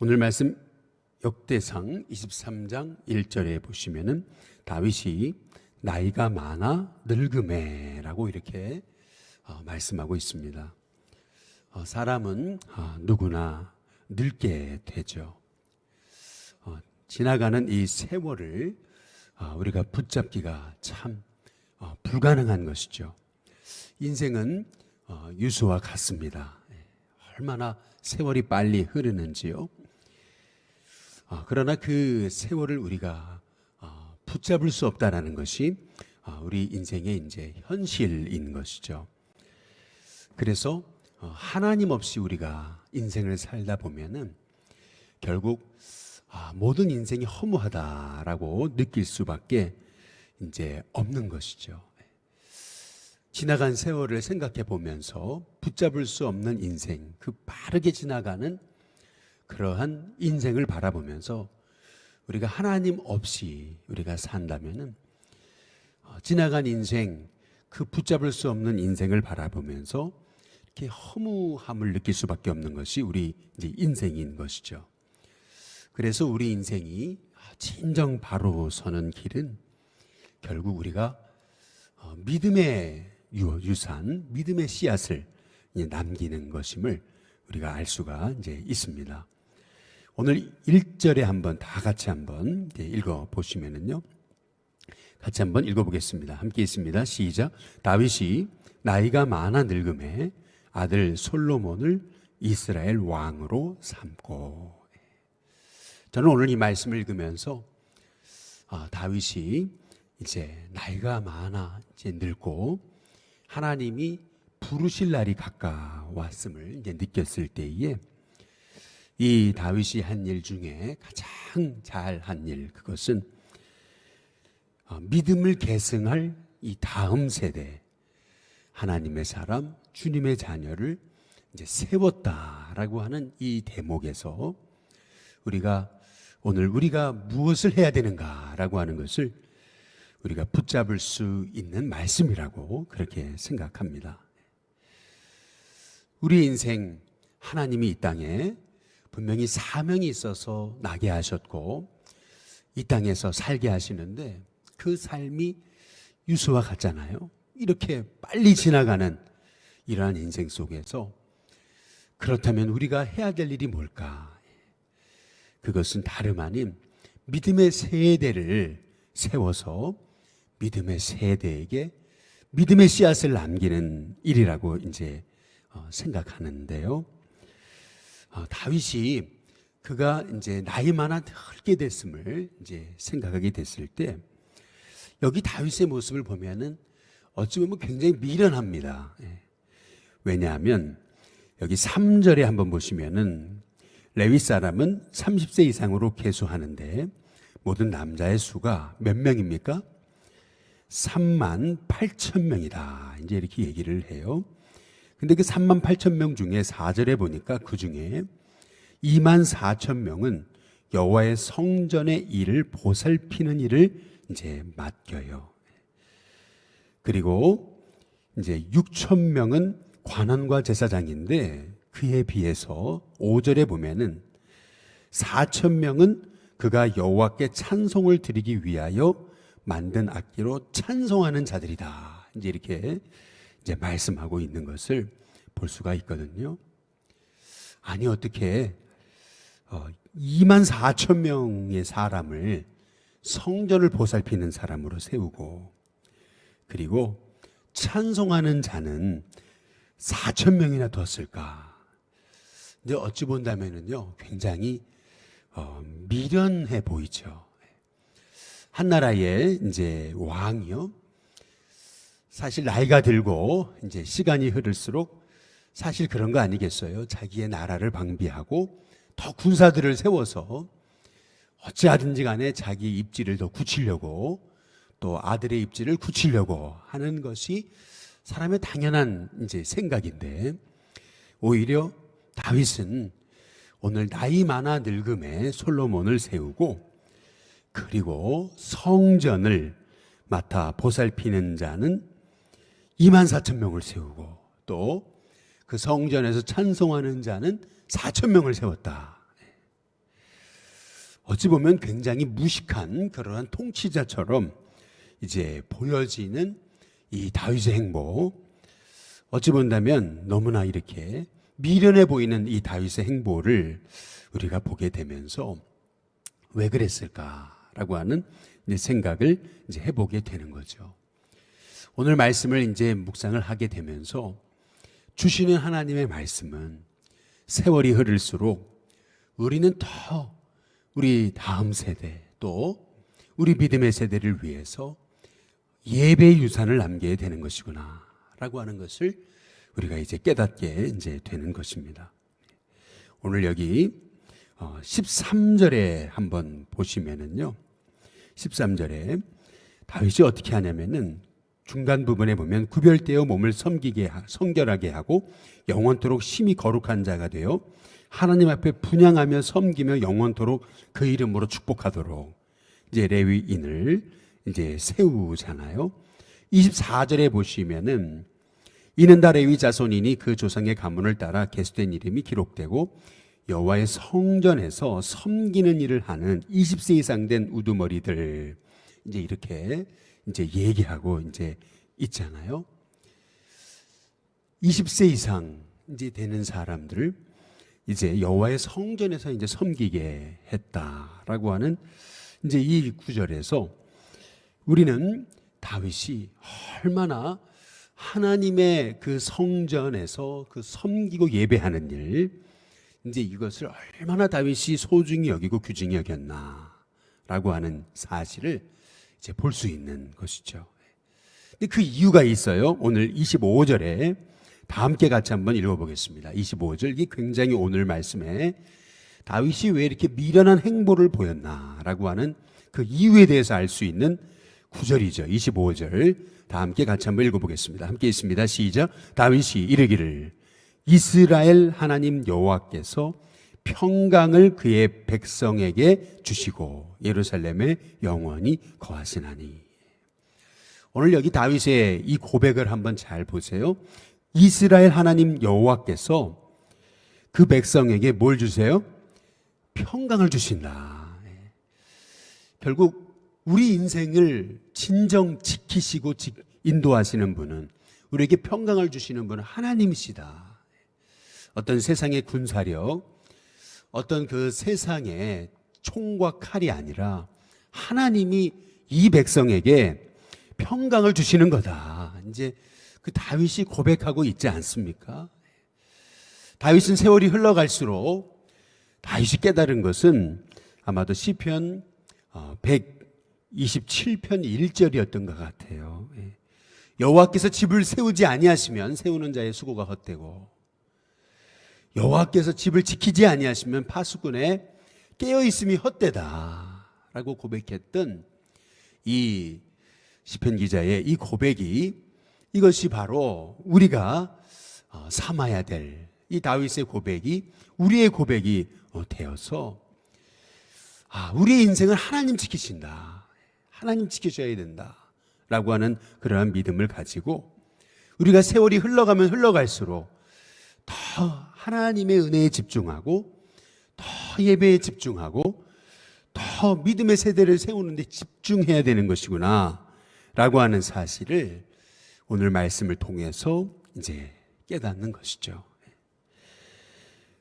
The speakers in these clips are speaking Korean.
오늘 말씀 역대상 23장 1절에 보시면은 다윗이 나이가 많아 늙음에라고 이렇게 어, 말씀하고 있습니다. 어, 사람은 어, 누구나 늙게 되죠. 어, 지나가는 이 세월을 어, 우리가 붙잡기가 참 어, 불가능한 것이죠. 인생은 어, 유수와 같습니다. 예, 얼마나 세월이 빨리 흐르는지요. 어, 그러나 그 세월을 우리가 어, 붙잡을 수 없다라는 것이 어, 우리 인생의 이제 현실인 것이죠. 그래서 어, 하나님 없이 우리가 인생을 살다 보면은 결국 아, 모든 인생이 허무하다라고 느낄 수밖에 이제 없는 것이죠. 지나간 세월을 생각해 보면서 붙잡을 수 없는 인생, 그 빠르게 지나가는 그러한 인생을 바라보면서 우리가 하나님 없이 우리가 산다면은 어, 지나간 인생, 그 붙잡을 수 없는 인생을 바라보면서 이렇게 허무함을 느낄 수밖에 없는 것이 우리 이제 인생인 것이죠. 그래서 우리 인생이 진정 바로 서는 길은 결국 우리가 어, 믿음의 유- 유산, 믿음의 씨앗을 남기는 것임을 우리가 알 수가 이제 있습니다. 오늘 1절에 한번 다 같이 한번 읽어 보시면은요. 같이 한번 읽어 보겠습니다. 함께 있습니다. 시작. 다윗이 나이가 많아 늙음에 아들 솔로몬을 이스라엘 왕으로 삼고 저는 오늘 이 말씀을 읽으면서 아, 다윗이 이제 나이가 많아 이제 늙고 하나님이 부르실 날이 가까웠음을 이제 느꼈을 때에 이 다윗이 한 일 중에 가장 잘 한 일 그것은 어, 믿음을 계승할 이 다음 세대 하나님의 사람 주님의 자녀를 이제 세웠다라고 하는 이 대목에서 우리가 오늘 우리가 무엇을 해야 되는가라고 하는 것을 우리가 붙잡을 수 있는 말씀이라고 그렇게 생각합니다. 우리 인생 하나님이 이 땅에 분명히 사명이 있어서 나게 하셨고 이 땅에서 살게 하시는데 그 삶이 유수와 같잖아요. 이렇게 빨리 지나가는 이러한 인생 속에서 그렇다면 우리가 해야 될 일이 뭘까? 그것은 다름 아닌 믿음의 세대를 세워서 믿음의 세대에게 믿음의 씨앗을 남기는 일이라고 이제 어, 생각하는데요. 어, 다윗이 그가 이제 나이 많아 늙게 됐음을 이제 생각하게 됐을 때 여기 다윗의 모습을 보면은 어찌 보면 굉장히 미련합니다. 예. 왜냐하면 여기 3절에 한번 보시면은 레위 사람은 30세 이상으로 계수하는데 모든 남자의 수가 몇 명입니까? 3만 8천 명이다. 이제 이렇게 얘기를 해요. 근데 그 3만 8천 명 중에 4절에 보니까 그 중에 2만 4천 명은 여호와의 성전의 일을 보살피는 일을 이제 맡겨요. 그리고 이제 6천 명은 관원과 제사장인데 그에 비해서 5절에 보면은 4천 명은 그가 여호와께 찬송을 드리기 위하여 만든 악기로 찬송하는 자들이다. 이제 이렇게 이제 말씀하고 있는 것을 볼 수가 있거든요. 아니 어떻게 어, 2만 4천 명의 사람을 성전을 보살피는 사람으로 세우고 그리고 찬송하는 자는 4천 명이나 뒀을까? 이제 어찌 본다면은요, 굉장히 어, 미련해 보이죠. 한 나라의 이제 왕이요, 사실 나이가 들고 이제 시간이 흐를수록 사실 그런 거 아니겠어요? 자기의 나라를 방비하고 더 군사들을 세워서 어찌하든지 간에 자기 입지를 더 굳히려고 또 아들의 입지를 굳히려고 하는 것이 사람의 당연한 이제 생각인데 오히려 다윗은 오늘 나이 많아 늙음에 솔로몬을 세우고 그리고 성전을 맡아 보살피는 자는 2만 4천 명을 세우고 또 그 성전에서 찬송하는 자는 4천 명을 세웠다. 어찌 보면 굉장히 무식한 그러한 통치자처럼 이제 보여지는 이 다윗의 행보. 어찌 본다면 너무나 이렇게 미련해 보이는 이 다윗의 행보를 우리가 보게 되면서 왜 그랬을까라고 하는 생각을 이제 해보게 되는 거죠. 오늘 말씀을 이제 묵상을 하게 되면서 주시는 하나님의 말씀은 세월이 흐를수록 우리는 더 우리 다음 세대 또 우리 믿음의 세대를 위해서 예배 유산을 남겨야 되는 것이구나 라고 하는 것을 우리가 이제 깨닫게 이제 되는 것입니다. 오늘 여기 13절에 한번 보시면은요. 13절에 다윗이 어떻게 하냐면은 중간 부분에 보면 구별되어 몸을 섬기게 하- 성결하게 하고 영원토록 심히 거룩한 자가 되어 하나님 앞에 분양하며 섬기며 영원토록 그 이름으로 축복하도록 이제 레위인을 이제 세우잖아요. 24절에 보시면은 이는 다 레위 자손이니 그 조상의 가문을 따라 계수된 이름이 기록되고 여호와의 성전에서 섬기는 일을 하는 20세 이상 된 우두머리들 이제 이렇게 이제 얘기하고 이제 있잖아요. 20세 이상 이제 되는 사람들을 이제 여호와의 성전에서 이제 섬기게 했다라고 하는 이제 이 구절에서 우리는 다윗이 얼마나 하나님의 그 성전에서 그 섬기고 예배하는 일, 이제 이것을 얼마나 다윗이 소중히 여기고 귀중히 여겼나라고 하는 사실을 이제 볼 수 있는 것이죠. 근데 그 이유가 있어요. 오늘 25절에 다 함께 같이 한번 읽어보겠습니다. 25절 이게 굉장히 오늘 말씀에 다윗이 왜 이렇게 미련한 행보를 보였나라고 하는 그 이유에 대해서 알 수 있는 구절이죠. 25절 다 함께 같이 한번 읽어보겠습니다. 함께 있습니다. 시작. 다윗이 이르기를 이스라엘 하나님 여호와께서 평강을 그의 백성에게 주시고 예루살렘에 영원히 거하시나니. 오늘 여기 다윗의 이 고백을 한번 잘 보세요. 이스라엘 하나님 여호와께서 그 백성에게 뭘 주세요? 평강을 주신다. 예. 결국 우리 인생을 진정 지키시고 지- 인도하시는 분은 우리에게 평강을 주시는 분은 하나님이시다. 어떤 세상의 군사력, 어떤 그 세상의 총과 칼이 아니라 하나님이 이 백성에게 평강을 주시는 거다. 이제 그 다윗이 고백하고 있지 않습니까? 다윗은 세월이 흘러갈수록 다윗이 깨달은 것은 아마도 시편 127편 1절이었던 것 같아요. 예. 여호와께서 집을 세우지 아니하시면 세우는 자의 수고가 헛되고 여호와께서 집을 지키지 아니하시면 파수꾼의 깨어 있음이 헛되다라고 고백했던 이 시편 기자의 이 고백이 이것이 바로 우리가 어, 삼아야 될 이 다윗의 고백이 우리의 고백이 어, 되어서 아, 우리의 인생을 하나님 지키신다. 하나님 지키셔야 된다. 라고 하는 그러한 믿음을 가지고 우리가 세월이 흘러가면 흘러갈수록 더 하나님의 은혜에 집중하고 더 예배에 집중하고 더 믿음의 세대를 세우는데 집중해야 되는 것이구나. 라고 하는 사실을 오늘 말씀을 통해서 이제 깨닫는 것이죠.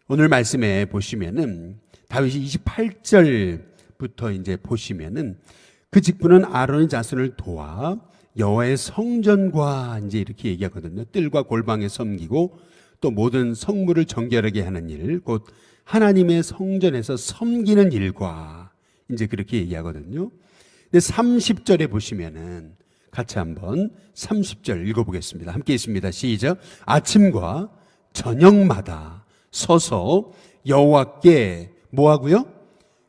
오늘 말씀에 보시면은 다윗이 28절부터 이제 보시면은 그 직분은 아론의 자손을 도와 여호와의 성전과 이제 이렇게 얘기하거든요. 뜰과 골방에 섬기고 또 모든 성물을 정결하게 하는 일, 곧 하나님의 성전에서 섬기는 일과 이제 그렇게 얘기하거든요. 근데 30절에 보시면은 같이 한번 30절 읽어보겠습니다. 함께 있습니다. 시작. 아침과 저녁마다 서서 여호와께 뭐하고요?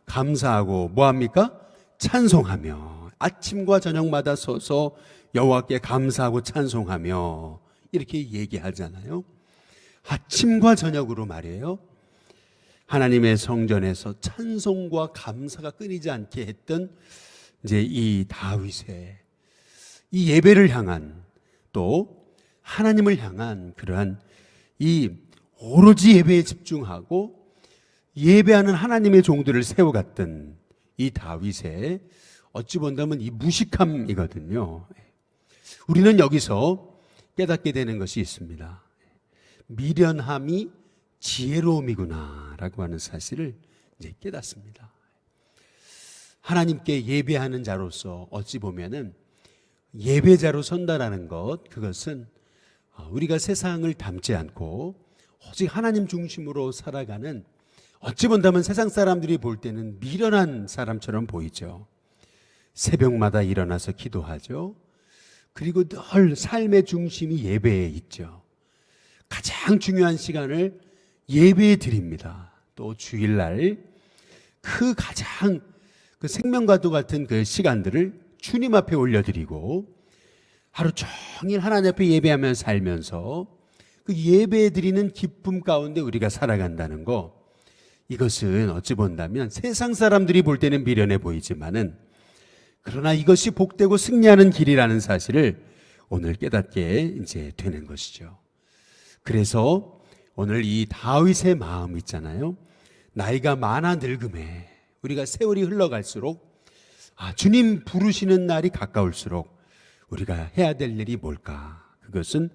감사하고 뭐합니까? 찬송하며 아침과 저녁마다 서서 여호와께 감사하고 찬송하며 이렇게 얘기하잖아요. 아침과 저녁으로 말이에요. 하나님의 성전에서 찬송과 감사가 끊이지 않게 했던 이제 이 다윗의 이 예배를 향한 또 하나님을 향한 그러한 이 오로지 예배에 집중하고 예배하는 하나님의 종들을 세워갔던 이 다윗의 어찌 본다면 이 무식함이거든요. 우리는 여기서 깨닫게 되는 것이 있습니다. 미련함이 지혜로움이구나라고 하는 사실을 이제 깨닫습니다. 하나님께 예배하는 자로서 어찌 보면은 예배자로 선다라는 것 그것은 어, 우리가 세상을 닮지 않고 오직 하나님 중심으로 살아가는 어찌 본다면 세상 사람들이 볼 때는 미련한 사람처럼 보이죠. 새벽마다 일어나서 기도하죠. 그리고 늘 삶의 중심이 예배에 있죠. 가장 중요한 시간을 예배에 드립니다. 또 주일날 그 가장 그 생명과도 같은 그 시간들을 주님 앞에 올려드리고 하루 종일 하나님 앞에 예배하며 살면서 그 예배 드리는 기쁨 가운데 우리가 살아간다는 거 이것은 어찌 본다면 세상 사람들이 볼 때는 미련해 보이지만은 그러나 이것이 복되고 승리하는 길이라는 사실을 오늘 깨닫게 이제 되는 것이죠. 그래서 오늘 이 다윗의 마음 있잖아요. 나이가 많아 늙음에 우리가 세월이 흘러갈수록 아, 주님 부르시는 날이 가까울수록 우리가 해야 될 일이 뭘까? 그것은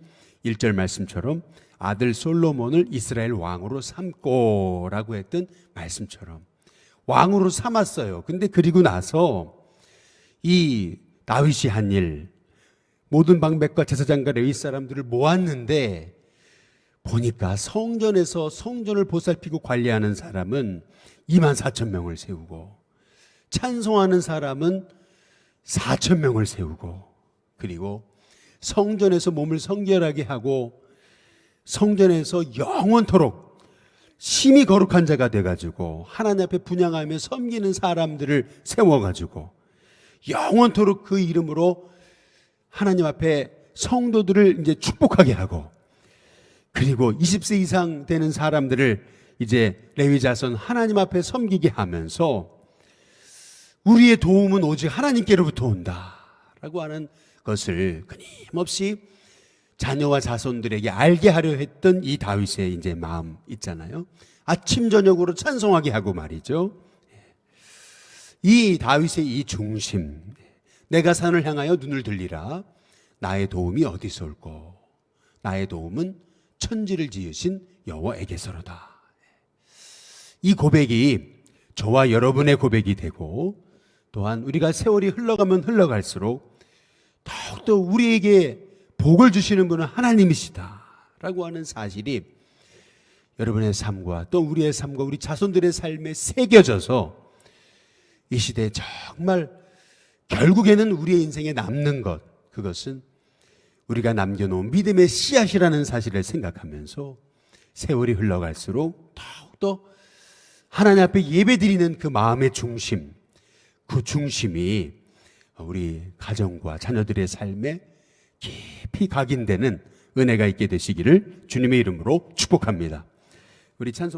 1절 말씀처럼 아들 솔로몬을 이스라엘 왕으로 삼고라고 했던 말씀처럼 왕으로 삼았어요. 근데 그리고 나서 이 다윗이 한 일, 모든 방백과 제사장과 레위 사람들을 모았는데 보니까 성전에서 성전을 보살피고 관리하는 사람은 2만 4천 명을 세우고 찬송하는 사람은 4천 명을 세우고 그리고 성전에서 몸을 성결하게 하고 성전에서 영원토록 심히 거룩한 자가 돼가지고 하나님 앞에 분양하며 섬기는 사람들을 세워가지고 영원토록 그 이름으로 하나님 앞에 성도들을 이제 축복하게 하고 그리고 20세 이상 되는 사람들을 이제 레위 자손 하나님 앞에 섬기게 하면서 우리의 도움은 오직 하나님께로부터 온다 라고 하는 것을 끊임없이 자녀와 자손들에게 알게 하려 했던 이 다윗의 이제 마음 있잖아요. 아침 저녁으로 찬송하게 하고 말이죠. 이 다윗의 이 중심, 내가 산을 향하여 눈을 들리라. 나의 도움이 어디서 올꼬? 나의 도움은 천지를 지으신 여호와에게서로다. 이 고백이 저와 여러분의 고백이 되고 또한 우리가 세월이 흘러가면 흘러갈수록 더욱더 우리에게 복을 주시는 분은 하나님이시다라고 하는 사실이 여러분의 삶과 또 우리의 삶과 우리 자손들의 삶에 새겨져서 이 시대에 정말 결국에는 우리의 인생에 남는 것 그것은 우리가 남겨놓은 믿음의 씨앗이라는 사실을 생각하면서 세월이 흘러갈수록 더욱더 하나님 앞에 예배드리는 그 마음의 중심 그 중심이 우리 가정과 자녀들의 삶에 깊이 각인되는 은혜가 있게 되시기를 주님의 이름으로 축복합니다. 우리 찬송